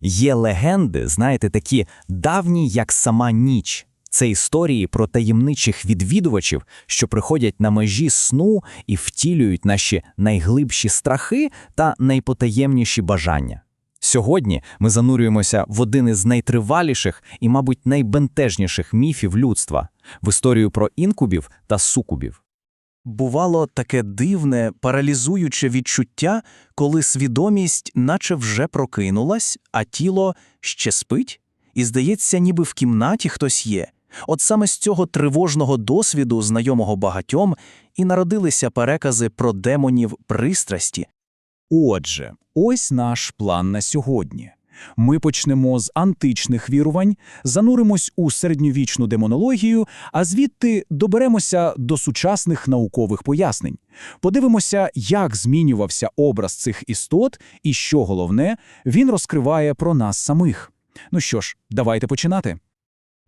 Є легенди, знаєте, такі давні, як сама ніч. Це історії про таємничих відвідувачів, що приходять на межі сну і втілюють наші найглибші страхи та найпотаємніші бажання. Сьогодні ми занурюємося в один із найтриваліших і, мабуть, найбентежніших міфів людства в історію про інкубів та сукубів. Бувало таке дивне, паралізуюче відчуття, коли свідомість наче вже прокинулась, а тіло ще спить, і здається, ніби в кімнаті хтось є. От саме з цього тривожного досвіду, знайомого багатьом, і народилися перекази про демонів пристрасті, Отже, ось наш план на сьогодні. Ми почнемо з античних вірувань, зануримось у середньовічну демонологію, а звідти доберемося до сучасних наукових пояснень. Подивимося, як змінювався образ цих істот, і що головне, він розкриває про нас самих. Ну що ж, давайте починати.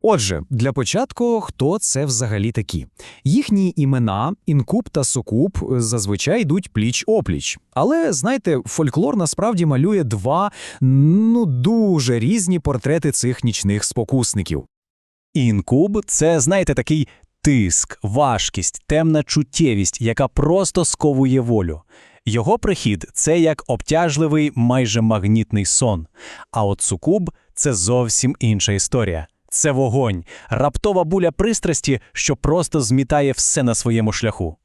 Отже, для початку, хто це взагалі такі? Їхні імена, інкуб та сукуб, зазвичай йдуть пліч-опліч. Але, знаєте, фольклор насправді малює два, ну, дуже різні портрети цих нічних спокусників. Інкуб це, знаєте, такий тиск, важкість, темна чуттєвість, яка просто сковує волю. Його прихід це як обтяжливий, майже магнітний сон. А от сукуб це зовсім інша історія. Це вогонь, раптова буля пристрасті, що просто змітає все на своєму шляху.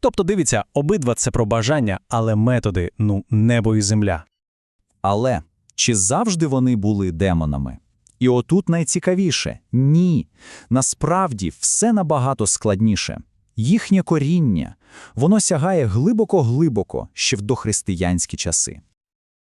Тобто, дивіться, обидва це про бажання, але методи ну небо і земля. Але чи завжди вони були демонами? І отут найцікавіше – ні. Насправді все набагато складніше. Їхнє коріння, воно сягає глибоко-глибоко ще в дохристиянські часи.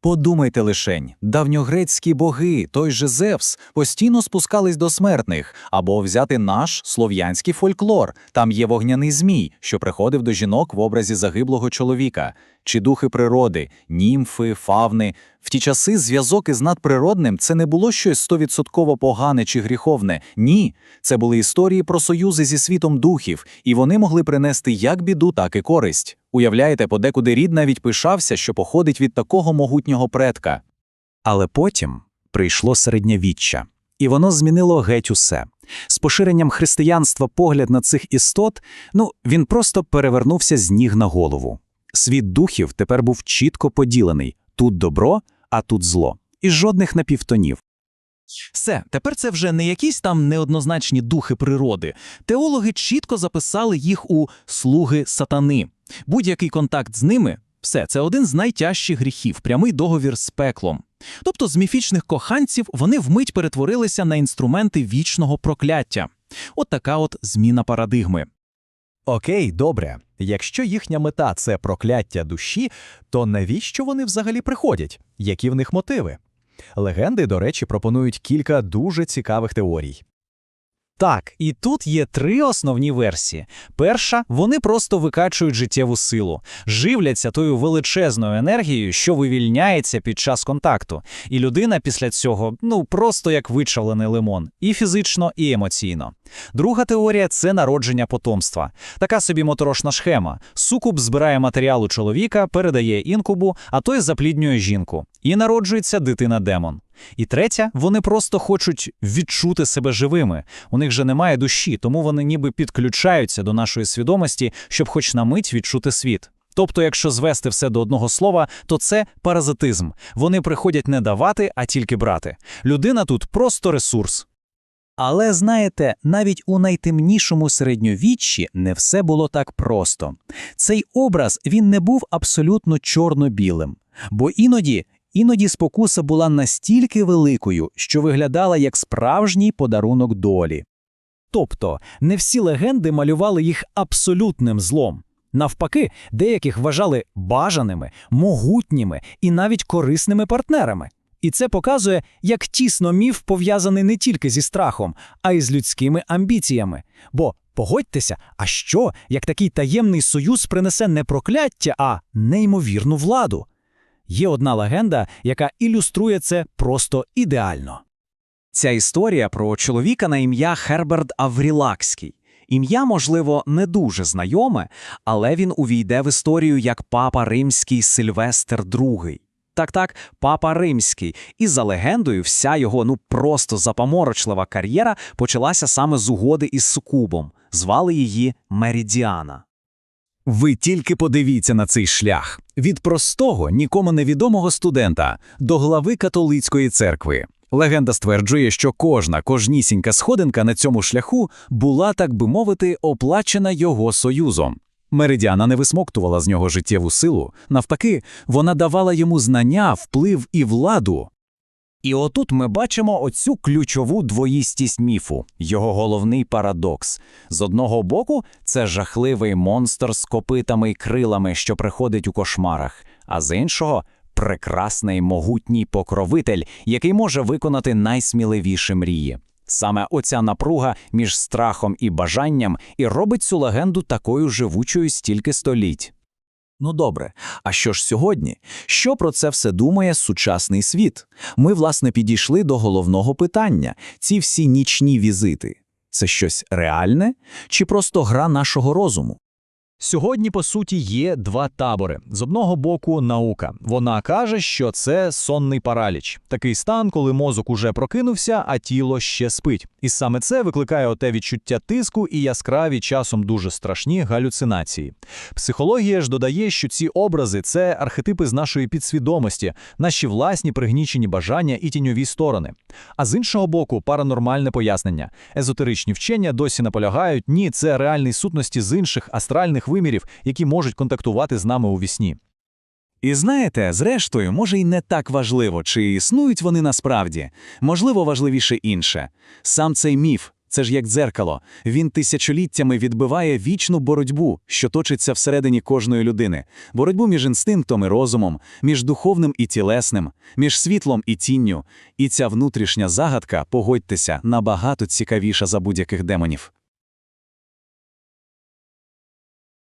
Подумайте лишень, давньогрецькі боги, той же Зевс, постійно спускались до смертних, або взяти наш слов'янський фольклор. Там є вогняний змій, що приходив до жінок в образі загиблого чоловіка, чи духи природи, німфи, фавни. В ті часи зв'язок із надприродним це не було щось стовідсотково погане чи гріховне. Ні, це були історії про союзи зі світом духів, і вони могли принести як біду, так і користь. Уявляєте, подекуди рід навіть пишався, що походить від такого могутнього предка. Але потім прийшло середньовіччя, і воно змінило геть усе. З поширенням християнства погляд на цих істот, ну, він просто перевернувся з ніг на голову. Світ духів тепер був чітко поділений – тут добро, а тут зло. І жодних напівтонів. Все, тепер це вже не якісь там неоднозначні духи природи. Теологи чітко записали їх у слуги сатани. Будь-який контакт з ними все, це один з найтяжчих гріхів, прямий договір з пеклом. Тобто з міфічних коханців вони вмить перетворилися на інструменти вічного прокляття. От така от зміна парадигми. Окей, добре. Якщо їхня мета це прокляття душі, то навіщо вони взагалі приходять? Які в них мотиви? Легенди, до речі, пропонують кілька дуже цікавих теорій. Так, і тут є три основні версії. Перша, вони просто викачують життєву силу, живляться тою величезною енергією, що вивільняється під час контакту, і людина після цього ну просто як вичавлений лимон, і фізично, і емоційно. Друга теорія це народження потомства. Така собі моторошна схема. Сукуб збирає матеріал у чоловіка, передає інкубу, а той запліднює жінку. І народжується дитина-демон. І третя, вони просто хочуть відчути себе живими. У них же немає душі, тому вони ніби підключаються до нашої свідомості, щоб хоч на мить відчути світ. Тобто, якщо звести все до одного слова, то це паразитизм. Вони приходять не давати, а тільки брати. Людина тут просто ресурс. Але знаєте, навіть у найтемнішому середньовіччі не все було так просто. Цей образ він не був абсолютно чорно-білим, бо іноді, іноді спокуса була настільки великою, що виглядала як справжній подарунок долі. Тобто, не всі легенди малювали їх абсолютним злом. Навпаки, деяких вважали бажаними, могутніми і навіть корисними партнерами. І це показує, як тісно міф пов'язаний не тільки зі страхом, а й з людськими амбіціями. Бо погодьтеся, а що, як такий таємний союз принесе не прокляття, а неймовірну владу? Є одна легенда, яка ілюструє це просто ідеально. Ця історія про чоловіка на ім'я Херберт Аврілакський. Ім'я, можливо, не дуже знайоме, але він увійде в історію як папа римський Сильвестр II. Так-так, папа римський. І за легендою, вся його ну просто запаморочлива кар'єра почалася саме з угоди із сукубом. Звали її Меридіана. Ви тільки подивіться на цей шлях від простого, нікому невідомого студента до глави католицької церкви. Легенда стверджує, що кожна кожнісінька сходинка на цьому шляху була, так би мовити, оплачена його союзом. Меридіана не висмоктувала з нього життєву силу, навпаки, вона давала йому знання, вплив і владу. І отут ми бачимо оцю ключову двоїстість міфу, його головний парадокс. З одного боку, це жахливий монстр з копитами й крилами, що приходить у кошмарах, а з іншого прекрасний могутній покровитель, який може виконати найсміливіші мрії. Саме оця напруга між страхом і бажанням і робить цю легенду такою живучою стільки століть. Ну добре, а що ж сьогодні? Що про це все думає сучасний світ? Ми, власне, підійшли до головного питання: ці всі нічні візити це щось реальне чи просто гра нашого розуму? Сьогодні, по суті, є два табори. З одного боку, наука. Вона каже, що це сонний параліч. Такий стан, коли мозок уже прокинувся, а тіло ще спить. І саме це викликає оте відчуття тиску і яскраві, часом дуже страшні галюцинації. Психологія ж додає, що ці образи це архетипи з нашої підсвідомості, наші власні пригнічені бажання і тіньові сторони. А з іншого боку, паранормальне пояснення. Езотеричні вчення досі наполягають, ні, це реальні сутності з інших астральних вимірів, які можуть контактувати з нами у вісні. І знаєте, зрештою, може й не так важливо, чи існують вони насправді. Можливо, важливіше інше. Сам цей міф, це ж як дзеркало, він тисячоліттями відбиває вічну боротьбу, що точиться всередині кожної людини. Боротьбу між інстинктом і розумом, між духовним і тілесним, між світлом і тінню. І ця внутрішня загадка, погодьтеся, набагато цікавіша за будь-яких демонів.